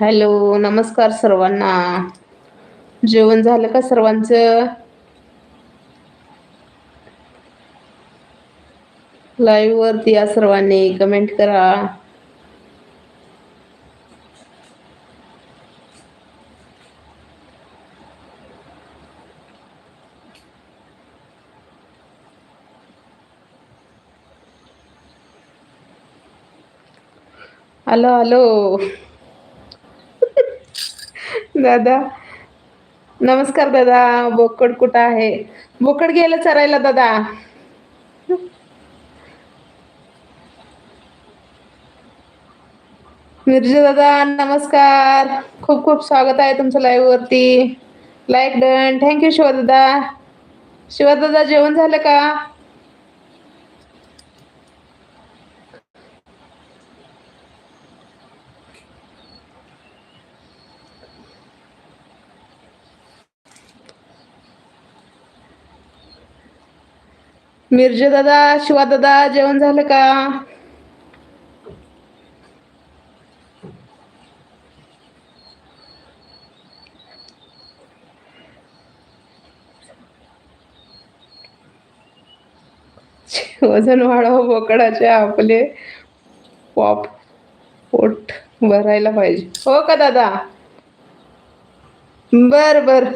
Hello नमस्कार सर्वांना. जेवण झालं का सर्वांचं? लाईव्ह वरती या सर्वांनी कमेंट करा. हॅलो हॅलो दादा. नमस्कार दादा बोकड कुठं आहे? बोकड गेलं चरायला दादा. मिर्जा दादा नमस्कार. खूप खूप स्वागत आहे तुमचं लाईव्ह वरती. Like done thank you Shiva दादा जेवण झालं का? मिरजे दादा शिवा दादा जेवण झालं का? वजन वाढव बोकडाचे आपले. पॉप पोट भरायला पाहिजे. हो का दादा? बर बर.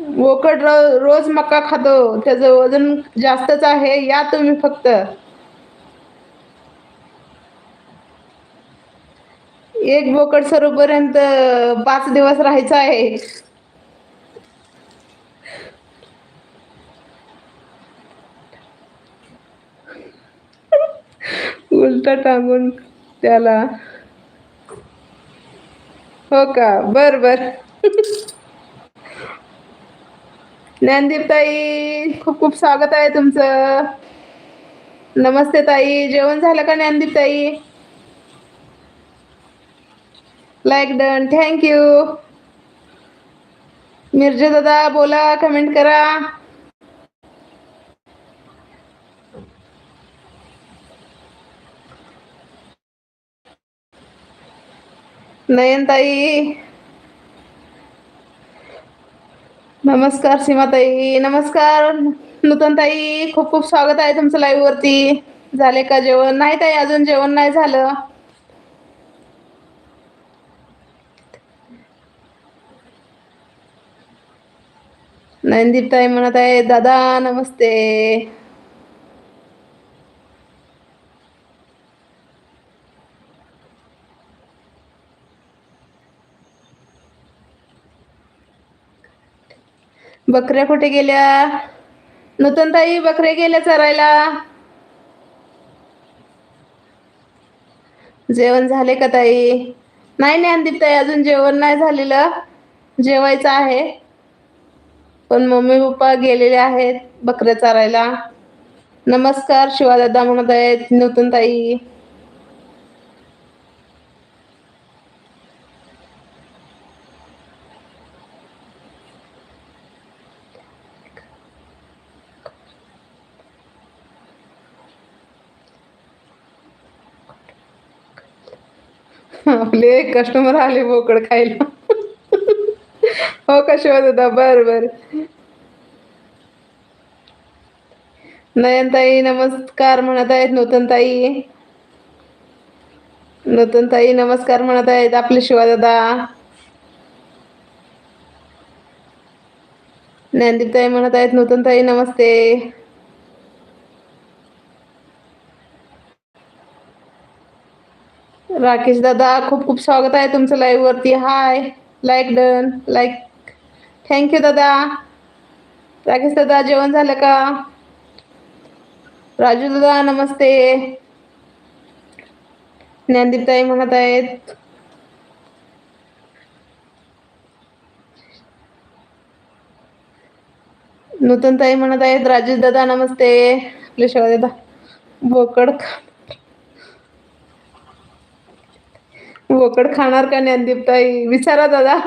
वोकड रो- रोज मका खातो. त्याचं वजन जास्तच आहे या तुम्ही फक्त. एक बोकड सरोपर्यंत पाच दिवस राहायचं आहे. उलट टांगून त्याला. हो का? बर बर. ज्ञानदीप ताई खूप खूप स्वागत आहे तुमचं. नमस्ते ताई जेवण झालं का ज्ञानदीप ताई? Like done thank you Mirza दादा बोला कमेंट करा. नयनताई नमस्कार सीमाताई नमस्कार. नूतन ताई खूप खूप स्वागत आहे तुमचं लाईव्ह वरती. झाले का जेवण? नाही ताई अजून जेवण नाही झालं. नयनदीप ताई म्हणत आहे दादा नमस्ते. बकऱ्या कुठे गेल्या? नूतनताई बकऱ्या गेल्या चरायला. जेवण झाले का ताई? नाही ज्ञानदीप ताई अजून जेवण नाही झालेलं. जेवायचं आहे. पण मम्मी पप्पा गेलेले आहेत बकऱ्या चारायला. नमस्कार शिवादादा म्हणत आहेत नूतन ताई आपले कस्टमर आले बोकड खायला. हो का शिवादादा बर बर. नयनताई नमस्कार म्हणत आहेत नूतनताई. नूतनताई नमस्कार म्हणत आहेत आपले शिवादादा ज्ञानदीपताई म्हणत आहेत नूतनताई नमस्ते. राकेश दादा खूप खूप स्वागत आहे तुमचं लाईव्ह वरती. Hi like done like thank you दादा. राकेश दादा जेवण झालं का? राजू दादा नमस्ते. ज्ञानदीप ताई म्हणत आहेत. नूतन ताई म्हणत आहेत. राजेश दादा नमस्ते. आपले दादा बोकड बोकड खाणार का ज्ञानदीपताई विचारा दादा.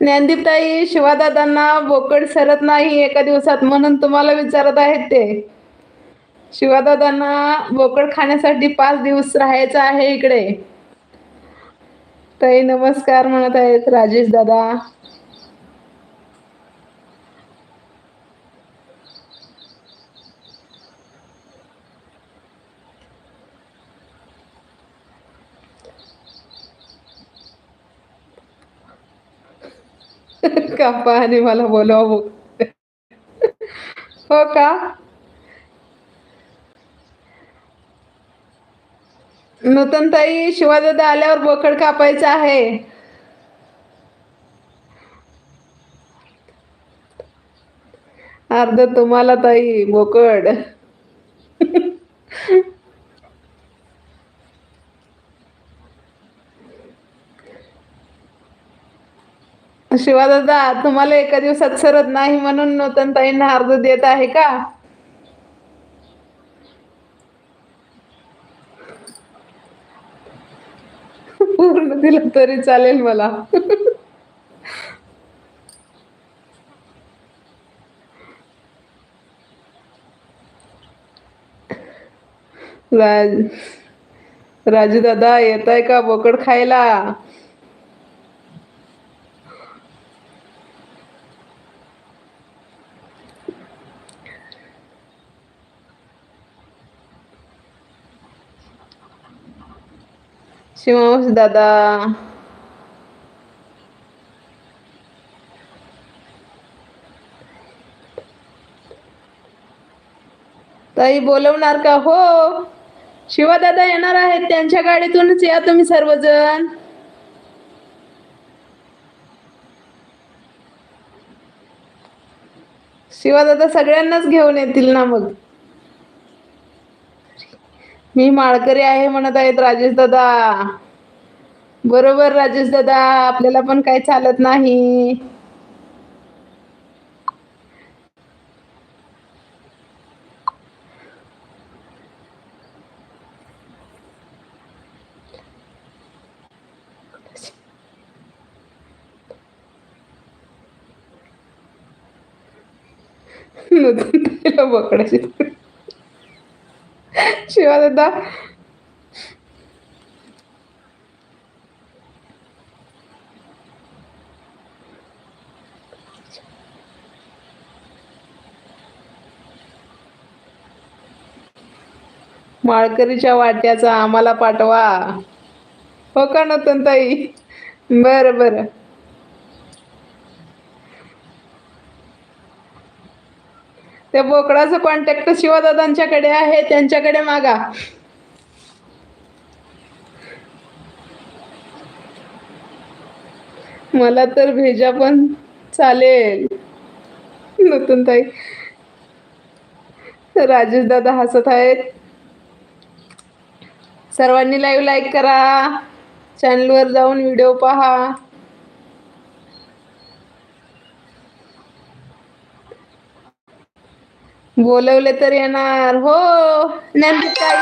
ज्ञानदीपताई शिवादादांना बोकड सरत नाही एका दिवसात म्हणून तुम्हाला विचारत आहेत ते. शिवादादांना बोकड खाण्यासाठी पाच दिवस राहायचं आहे इकडे. ताई नमस्कार म्हणत आहेत राजेश दादा. कापा आणि मला बोलवा हो का? नूतन ताई शिवाजादा आल्यावर बोकड कापायचं आहे. अर्ध तुम्हाला ताई बोकड. शिवादादा तुम्हाला एका दिवसात सरत नाही म्हणून नूतन ताईंना देत आहे का? पूर्ण दिलं तरी चालेल मला. राज राजू दादा येत आहे का बोकड खायला? शिवांश दादा ताई बोलवणार का? हो. शिवा दादा येणार आहेत. त्यांच्या गाडीतूनच या तुम्ही सर्वजण. शिवा दादा सगळ्यांनाच घेऊन येतील ना मग? मी माळकरी आहे म्हणत आहेत राजेश दादा. बरोबर राजेश दादा आपल्याला पण काही चालत नाही. नूतन बोकडाची शिवा दादा माळकरीच्या वाट्याचा आम्हाला पाठवा. हो का नतन ताई बरं बरं. त्या बोकडाचं कॉन्टॅक्ट शिवदादांच्याकडे आहे त्यांच्याकडे मागा. मला तर भेजा पण चालेल. नूतन ताई. राजेश दादा हसत आहेत. सर्वांनी लाईव्ह लाईक करा. चॅनलवर जाऊन व्हिडिओ पहा. बोलवले तर येणार. हो नंदिताई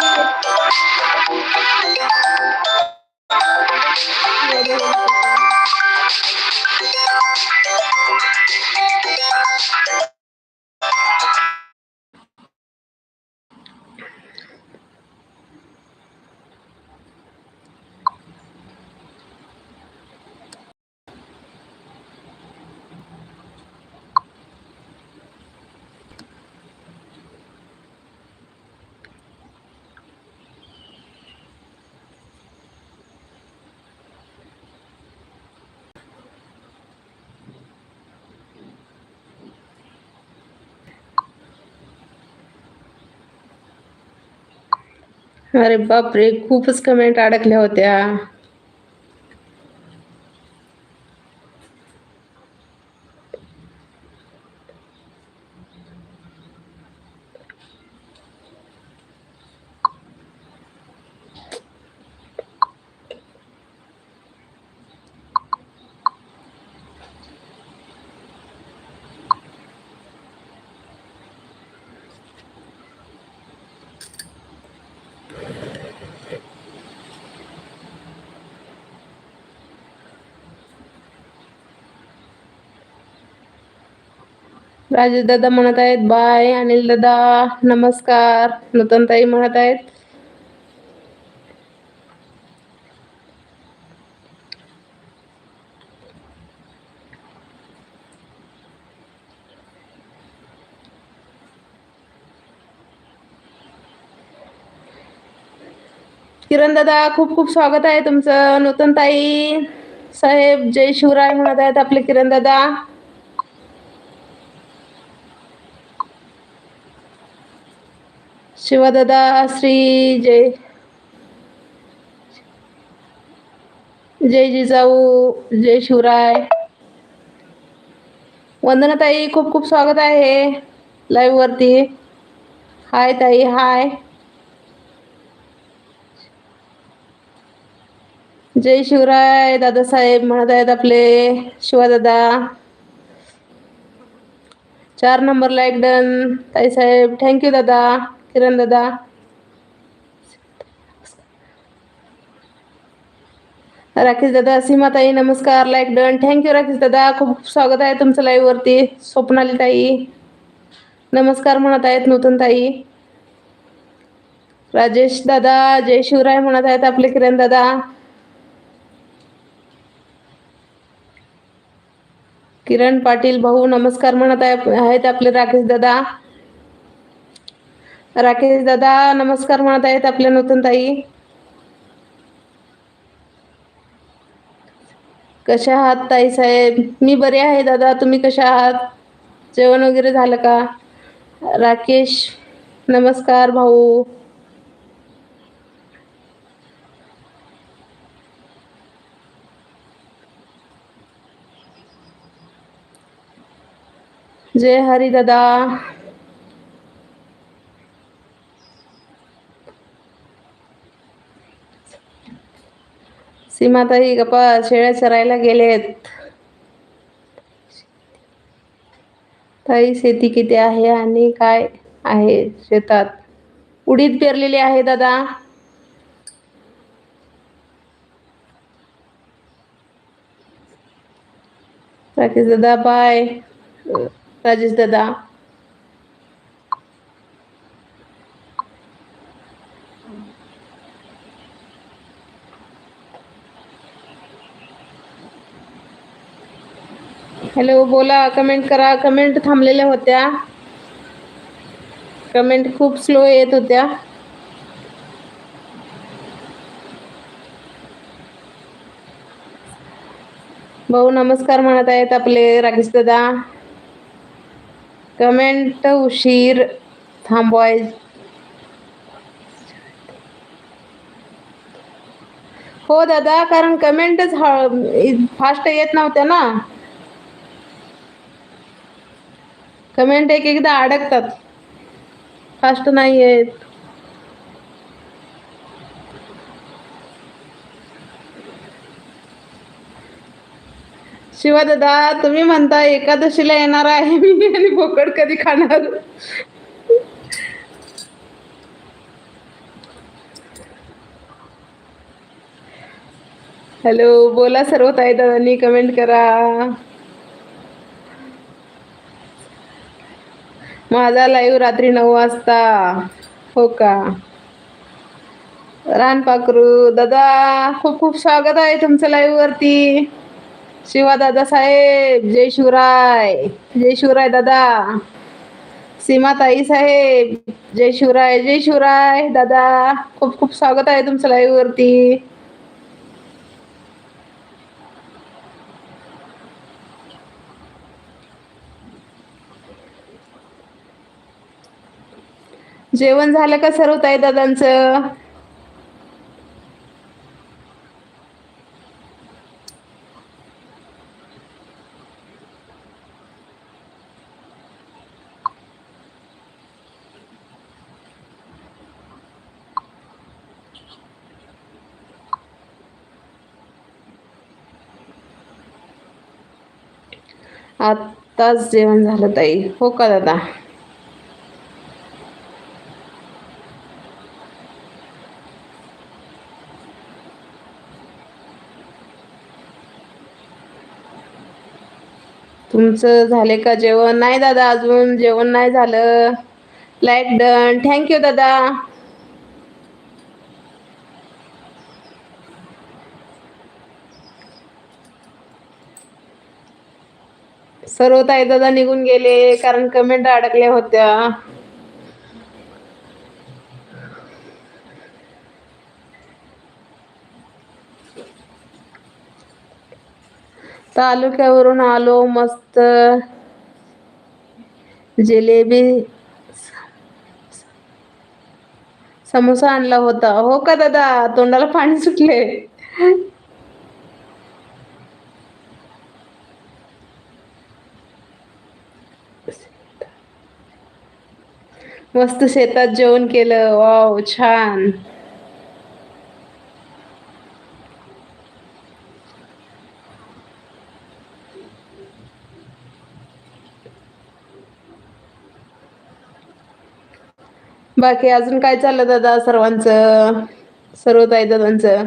अरे बापरे खूपच कमेंट अडकल्या होत्या. राजेश दादा म्हणत आहेत बाय. अनिल दादा नमस्कार. नूतनताई म्हणत आहेत. किरण दादा खूप खूप स्वागत आहे तुमचं. नूतन ताई साहेब जय शिवराय म्हणत आहेत आपले किरण दादा शिवदादा श्री जय. जय जिजाऊ जय शिवराय. वंदना ताई खूप खूप स्वागत आहे लाईव्ह वरती. हाय ताई हाय. जय शिवराय दादासाहेब म्हणत आहेत आपले शिवादादा. चार नंबर लाईक डन ताई साहेब थँक्यू दादा. किरण दादा राकेश दादा सीमाताई नमस्कार. लाईक डन थँक्यू राकेश दादा. खूप स्वागत आहे तुमचं लाईव्ह वरती. स्वप्नाली ताई. नमस्कार म्हणत आहेत नूतन ताई. राजेश दादा जय शिवराय म्हणत आहेत आपले किरण दादा. किरण पाटील भाऊ नमस्कार म्हणत आहेत आपले राकेश दादा. राकेश दादा नमस्कार म्हणत आहेत आपल्या नूतन ताई. कशा आहात ताई साहेब? मी बरे आहे दादा. तुम्ही कशा आहात? जेवण वगैरे झालं का? राकेश नमस्कार भाऊ. जय हरी दादा. सीमाताई गप्पा शेळ्या चरायला गेलेत. ताई शेती किती आहे आणि काय आहे शेतात? उडीद पेरलेली आहे दादा. राकेश दादा बाय. राजेश दादा. हॅलो बोला कमेंट करा. कमेंट थांबलेल्या होत्या. कमेंट खूप स्लो येत होत्या. भाऊ नमस्कार म्हणत आहेत आपले राकेश दादा. कमेंट उशीर थांबवाय हो दादा कारण कमेंटच फास्ट येत नव्हत्या ना. कमेंट एक एकदा अडकतात. फास्ट नाही आहेत शिवा दादा तुम्ही म्हणता एकादशीला येणार आहे मी आणि बोकड कधी खाणार? हॅलो बोला सर्व ताई दादांनी कमेंट करा. माझा लाईव्ह रात्री नऊ वाजता. हो का? रानपाखरू दादा खूप खूप स्वागत आहे तुमचं लाईव्ह वरती. शिवा दादा साहेब जय शिवराय. जय शिवराय दादा. सीमा ताई साहेब जय शिवराय जय शिवराय दादा. खूप खूप स्वागत आहे तुमचं लाईव्ह वरती. जेवण झालं का सर्व ताई दादांचं आत्ताच जेवण झालं ताई. हो का दादा? तुमचं झाले का जेवण? नाही दादा अजून जेवण नाही झालं. लाईक डन थँक्यू दादा. सर्व ताई दादा निघून गेले कारण कमेंट अडकल्या होत्या. तालुक्यावरून आलो मस्त जिलेबी समोसा आणला होता. हो का दादा? तोंडाला पाणी सुटले. मस्त शेतात जेवण केलं. वाव छान. बाकी अजून काय चाललं दादा सर्वांचं? सर्व ताई दादांचं?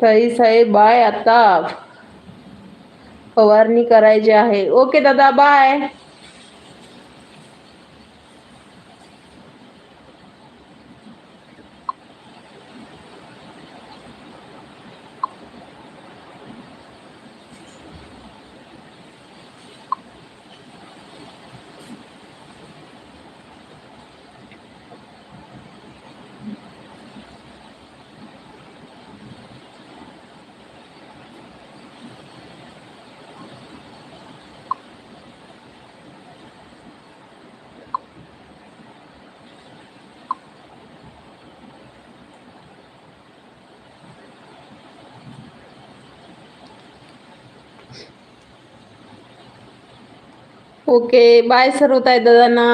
ताई साहेब बाय आता. फवारणी करायची आहे. ओके दादा बाय ओके बाय सर्व ताई दादांना